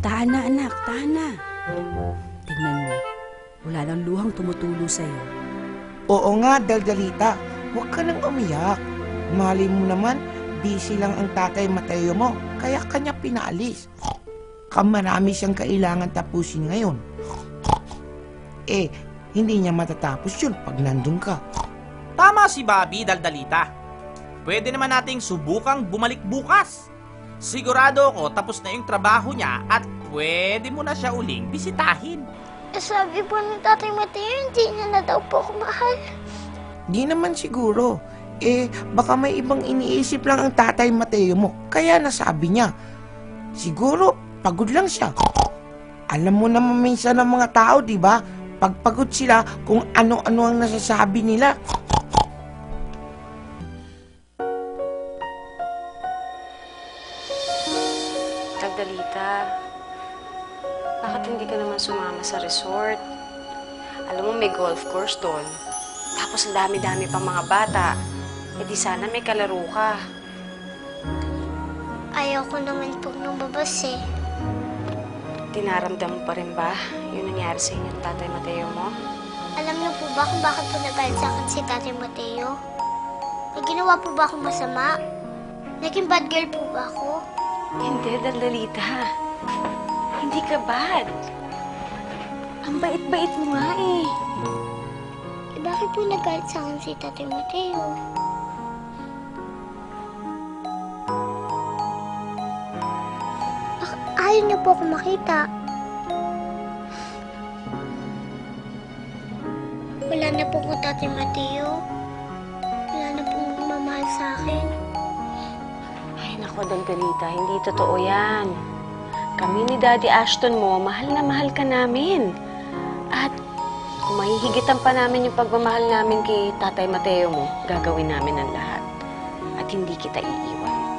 Tahan na, anak. Tahan na. Tingnan mo. Wala lang luhang tumutulo sa'yo. Oo nga, Daldalita. Huwag ka nang umiyak. Mali mo naman, busy lang ang tatay Mateo mo. Kaya kanya pinaalis. Kamarami siyang kailangan tapusin ngayon. Eh, hindi niya matatapos yun pag nandun ka. Tama si Bobby, Daldalita. Pwede naman nating subukang bumalik bukas. Sigurado ako tapos na yung trabaho niya at pwede mo na siya uling bisitahin. Eh, sabi po ng tatay Mateo, hindi niya na daw po ako mahal. Di naman siguro. Eh, baka may ibang iniisip lang ang tatay Mateo mo. Kaya nasabi niya. Siguro, pagod lang siya. Alam mo naman minsan ng mga tao, di ba? Pagpagod sila kung ano-ano ang nasasabi nila. Tagdalita, bakit hindi ka naman sumama sa resort? Alam mo, may golf course doon. Tapos ang dami-dami pang mga bata. E di sana may kalaro ka. Ayaw ko naman pong lumabas eh. Tinaramdam mo pa rin ba yung nangyari sa inyo ng tatay Mateo mo? Alam niyo po ba kung bakit po nagalit sa akin si tatay Mateo? May ginawa po ba akong masama? Naging bad girl po ba ako? Hindi, Daldalita. Hindi ka bad. Ang bait-bait mo nga eh. Eh, bakit po nagalit sa akin si tatay Mateo? Bak- ayaw niyo po ako makita. Wala na po ko tatay Mateo. Wala na pong mamahal sa akin. Nako, Daldalita, hindi totoo yan. Kami ni Daddy Ashton mo, mahal na mahal ka namin. At kung mahihigitan pa namin yung pagmamahal namin kay Tatay Mateo mo, gagawin namin ang lahat. At hindi kita iiwan.